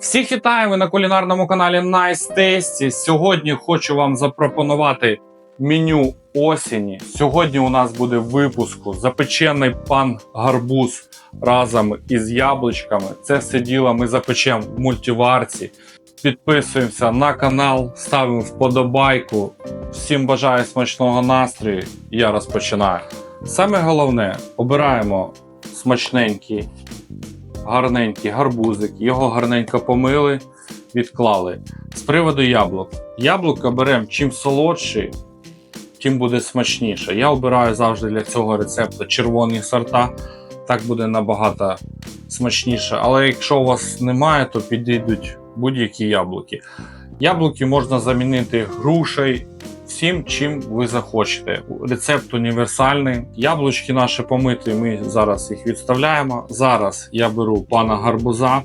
Всіх вітаю ви на кулінарному каналі Nice Tasty. Сьогодні хочу вам запропонувати меню осені. Сьогодні у нас буде випуску запечений пан гарбуз разом із яблучками. Це все діло ми запечемо в мультиварці. Підписуємося на канал, ставимо вподобайку. Всім бажаю смачного настрою. Я розпочинаю. Саме головне, обираємо смачненький гарненький гарбузик, його гарненько помили, відклали. З приводу яблук. Яблука беремо чим солодші, тим буде смачніше. Я обираю завжди для цього рецепту червоні сорта. Так буде набагато смачніше. Але якщо у вас немає, то підійдуть будь-які яблуки. Яблуки можна замінити грушею, всім, чим ви захочете. Рецепт універсальний. Яблучки наші помиті, ми зараз їх відставляємо. Зараз я беру пана гарбуза.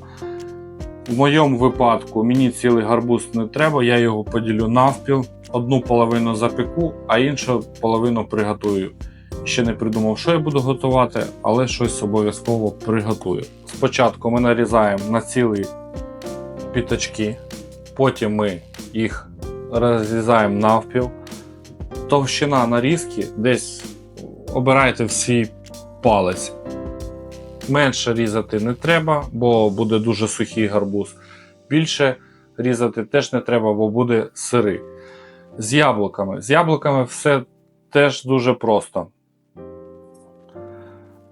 В моєму випадку мені цілий гарбуз не треба, я його поділю навпіл. Одну половину запеку, а іншу половину приготую. Ще не придумав, що я буду готувати, але щось обов'язково приготую. Спочатку ми нарізаємо на цілі піточки, потім ми їх розрізаємо навпіл. Товщина нарізки десь обирайте всі палець. Менше різати не треба, бо буде дуже сухий гарбуз. Більше різати теж не треба, бо буде сирий. З яблуками. З яблуками все теж дуже просто.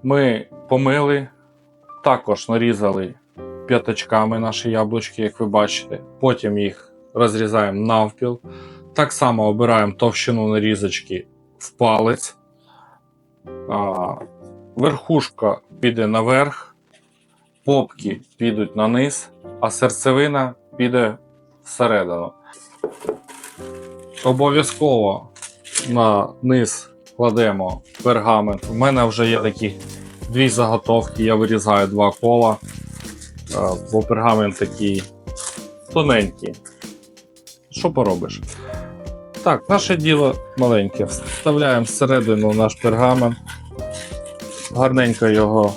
Ми помили, також нарізали п'ятачками наші яблучки, як ви бачите. Потім їх розрізаємо навпіл. Так само обираємо товщину нарізочки в палець. Верхушка піде наверх, попки підуть на низ, а серцевина піде всередину. Обов'язково на низ кладемо пергамент. У мене вже є такі дві заготовки, я вирізаю два кола, бо пергамент такий тоненький. Що поробиш? Так, наше діло маленьке. Вставляємо всередину наш пергамент. Гарненько його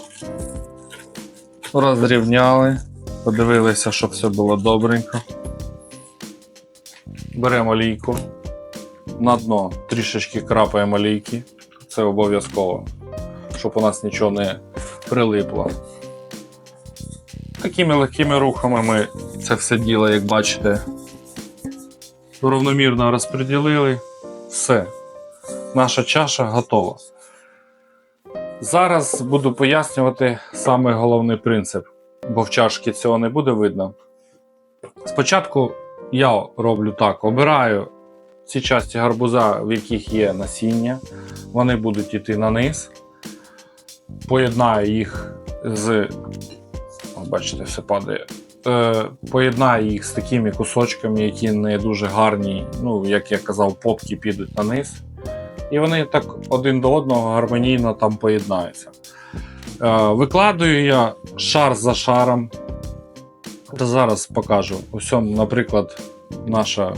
розрівняли. Подивилися, щоб все було добренько. Беремо олійку. На дно трішечки крапаємо олійки. Це обов'язково, щоб у нас нічого не прилипло. Такими легкими рухами ми це все діло, як бачите, равномірно розподілили. Все. Наша чаша готова. Зараз буду пояснювати саме головний принцип, бо в чашці цього не буде видно. Спочатку я роблю так: обираю ці часті гарбуза, в яких є насіння, вони будуть йти на низ. Поєднаю їх з. О, бачите, все падає е, поєднаю їх з такими кусочками, які не дуже гарні, ну, як я казав, попки підуть на низ. І вони так один до одного гармонійно там поєднаються. Е, викладаю я шар за шаром. Та зараз покажу. Ось, наприклад, наша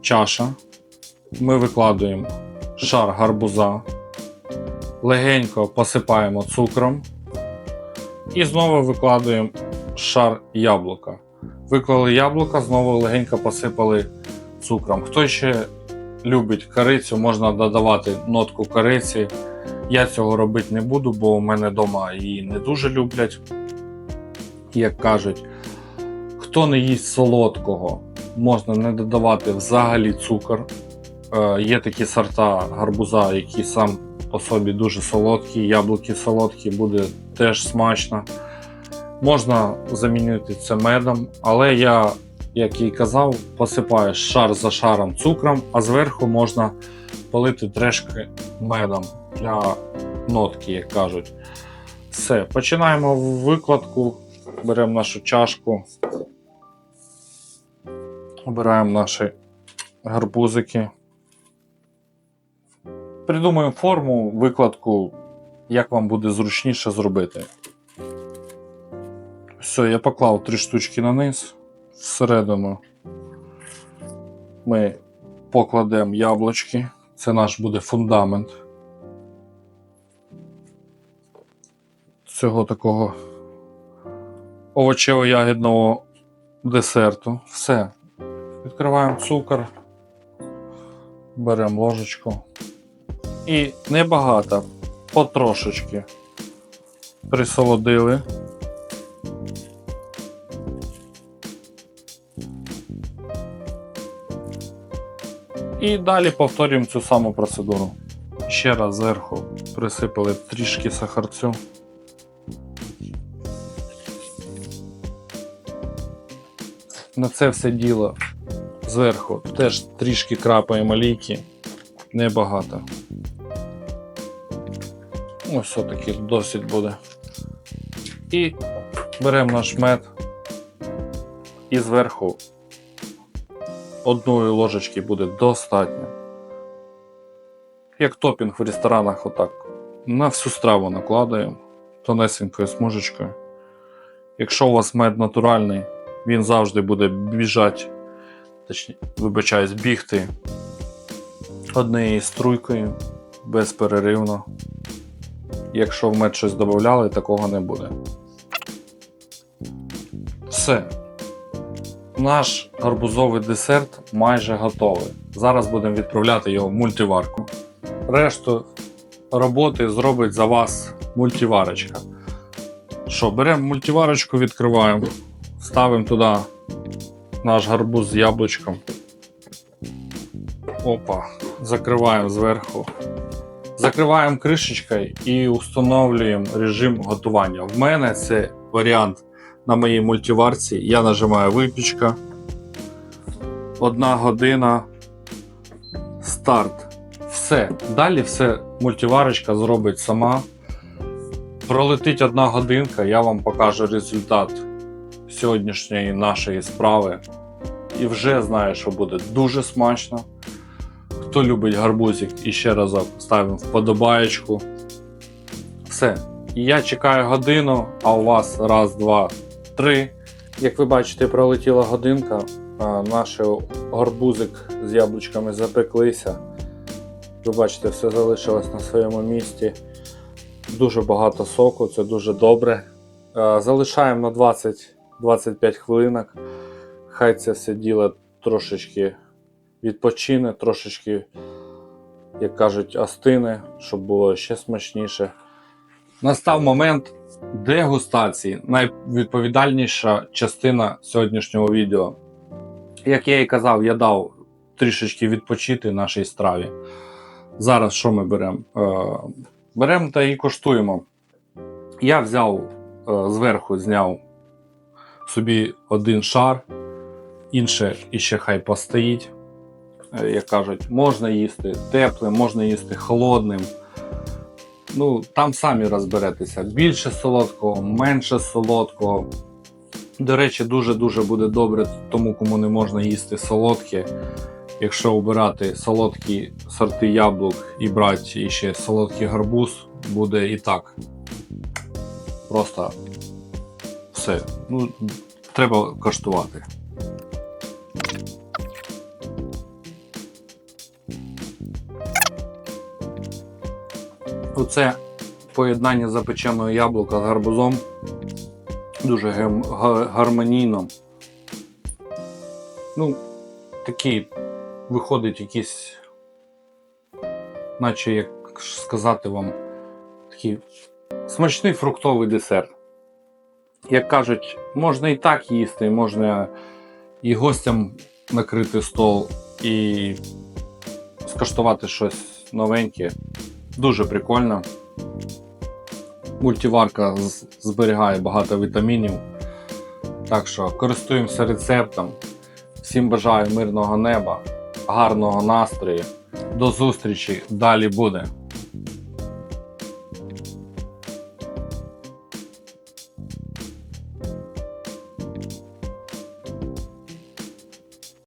чаша. Ми викладуємо шар гарбуза, легенько посипаємо цукром і знову викладуємо шар яблука. Виклали яблука, знову легенько посипали цукром. Хто ще любить корицю, можна додавати нотку кориці. Я цього робити не буду, бо у мене вдома її не дуже люблять. Як кажуть, хто не їсть солодкого, можна не додавати взагалі цукор. Е, є такі сорта гарбуза, які сам по собі дуже солодкі, яблуки солодкі, буде теж смачно. Можна замінити це медом, але я, як і казав, посипаю шар за шаром цукром, а зверху можна полити трешки медом для нотки, як кажуть. Все, починаємо викладку. Беремо нашу чашку, обираємо наші гарбузики. Придумаємо форму, викладку, як вам буде зручніше зробити. Все, я поклав три штучки на низ. Всередину ми покладемо яблучки. Це наш буде фундамент цього такого овочево-ягідного десерту. Все. Відкриваємо цукор, беремо ложечку. І небагато, потрошечки присолодили. І далі повторюємо цю саму процедуру. Ще раз зверху присипали трішки сахарцю. На це все діло зверху теж трішки крапаємо олійки, небагато. Ось все-таки досить буде. І беремо наш мед і зверху одної ложечки буде достатньо. Як топінг в ресторанах, отак. На всю страву накладаємо тонесенькою смужечкою. Якщо у вас мед натуральний, він завжди буде біжати, точніше, вибачаюсь, бігти однією струйкою безперервно. Якщо в мед щось додавали, такого не буде. Все. Наш гарбузовий десерт майже готовий. Зараз будемо відправляти його в мультиварку. Решту роботи зробить за вас мультиварочка. Що, беремо мультиварочку, відкриваємо, ставимо туди наш гарбуз з яблучком. Опа, закриваємо зверху. Закриваємо кришечкою і встановлюємо режим готування. В мене це варіант на моїй мультиварці. Я нажимаю випічка. Одна година. Старт. Все. Далі все мультиварочка зробить сама. Пролетить одна годинка, я вам покажу результат сьогоднішньої нашої справи. І вже знаю, що буде дуже смачно. Хто любить гарбузик, і ще разок ставимо вподобаєчку. Все. Я чекаю годину, а у вас раз, два, три. Як ви бачите, пролетіла годинка. Наш гарбузик з яблучками запеклися. Ви бачите, все залишилось на своєму місці. Дуже багато соку, це дуже добре. Залишаємо на 20-25 хвилинок. Хай це все діло трошечки відпочине, трошечки, як кажуть, остине, щоб було ще смачніше. Настав момент дегустації, найвідповідальніша частина сьогоднішнього відео. Як я і казав, я дав трішечки відпочити нашій страві. Зараз що ми беремо? Е, беремо та і коштуємо. Я взяв е, зверху, зняв собі один шар, інше іще хай постоїть. Е, Як кажуть, можна їсти теплим, можна їсти холодним. Ну, там самі розберетеся. Більше солодкого, менше солодкого. До речі, дуже-дуже буде добре тому, кому не можна їсти солодке. Якщо обирати солодкі сорти яблук і брати ще солодкий гарбуз, буде і так. Просто все. Ну, треба коштувати. Оце поєднання запеченого яблука з гарбузом дуже гармонійно. Ну, такий виходить якийсь, наче як сказати вам, такий смачний фруктовий десерт. Як кажуть, можна і так їсти, можна і гостям накрити стол, і скуштувати щось новеньке. Дуже прикольно. Мультиварка зберігає багато вітамінів. Так що користуємося рецептом. Всім бажаю мирного неба, гарного настрою. До зустрічі! Далі буде!